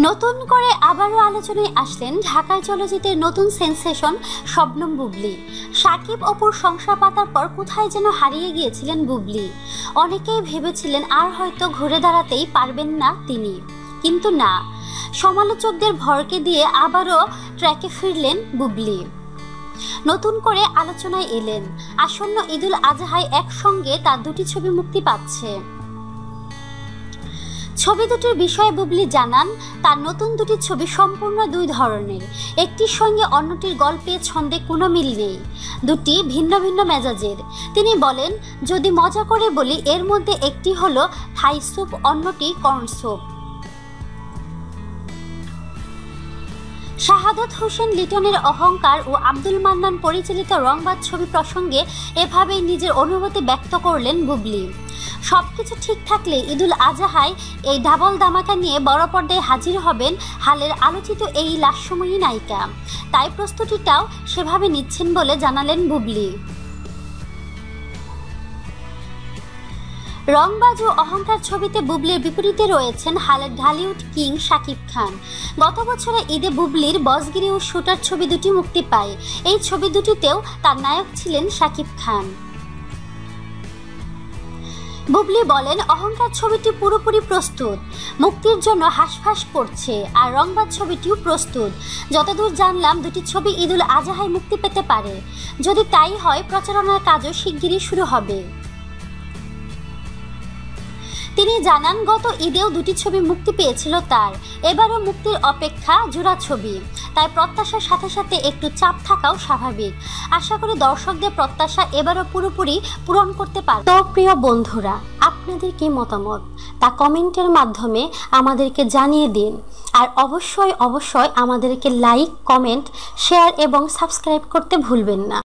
নতুন করে আবারও আলোচনায় আসলেন ঢাকায় চলচ্চিত্রের নতুন সেন্সেশন শবনম বুবলি। সাকিব অপুর সংসার পাতার পর কোথায় যেন হারিয়ে গিয়েছিলেন বুবলি। অনেকেই ভেবেছিলেন আর হয়তো ঘুরে দাঁড়াতেই পারবেন না তিনি। কিন্তু না, সমালোচকদের ভরকে দিয়ে আবারও ট্র্যাকে ফিরলেন বুবলি। নতুন করে আলোচনায় এলেন। আসন্ন ঈদুল আজহায় একসঙ্গে তার দুটি ছবি মুক্তি পাচ্ছে। ছবি দুটির বিষয়ে বুবলি জানান, তার নতুন দুটি ছবি সম্পূর্ণ দুই ধরনের। একটির সঙ্গে অন্যটির গল্পে ছন্দে কোনো মিল নেই। দুটি ভিন্ন ভিন্ন মেজাজের। তিনি বলেন, যদি মজা করে বলি, এর মধ্যে একটি হলো থাই স্যুপ, অন্যটি কর্ন স্যুপ। শাহাদত হোসেন লিটনের অহংকার ও আব্দুল মান্নান পরিচালিত রংবাদ ছবি প্রসঙ্গে এভাবেই নিজের অনুভূতি ব্যক্ত করলেন বুবলি। সবকিছু ঠিক থাকলে ঈদুল আজহায় এই ডাবল দামাকা নিয়ে বড় পর্দায় হাজির হবেন হালের আলোচিত এই লাস্যময়ী নায়িকা। তাই প্রস্তুতিটাও সেভাবে নিচ্ছেন বলে জানালেন বুবলি। রংবাজ ও অহংকার ছবিতে বুবলির বিপরীতে রয়েছেন হালের ঢালিউড কিং শাকিব খান। গত বছরে ঈদে বুবলির বসগিরি ও শুটার ছবি দুটি মুক্তি পায়। এই ছবি দুটিতেও তার নায়ক ছিলেন শাকিব খান। বুবলি বলেন, অহংকার ছবিটি পুরোপুরি প্রস্তুত। মুক্তির জন্য হাসফাস করছে, আর রংবাদ ছবিটিও প্রস্তুত। যতদূর জানলাম, দুটি ছবি ঈদুল আজহায় মুক্তি পেতে পারে। যদি তাই হয়, প্রচারণার কাজও শিগগিরই শুরু হবে। তিনি জানান, গত ঈদেও দুটি ছবি মুক্তি পেয়েছিল তার। এবারও মুক্তির অপেক্ষা জোড়া ছবি। তাই প্রত্যাশার সাথে সাথে একটু চাপ থাকাও স্বাভাবিক। আশা করি দর্শকদের প্রত্যাশা এবারও পুরোপুরি পূরণ করতে পারে তো প্রিয় বন্ধুরা, আপনাদের কি মতামত? তা কমেন্টের মাধ্যমে আমাদেরকে জানিয়ে দিন। আর অবশ্যই অবশ্যই আমাদেরকে লাইক, কমেন্ট, শেয়ার এবং সাবস্ক্রাইব করতে ভুলবেন না।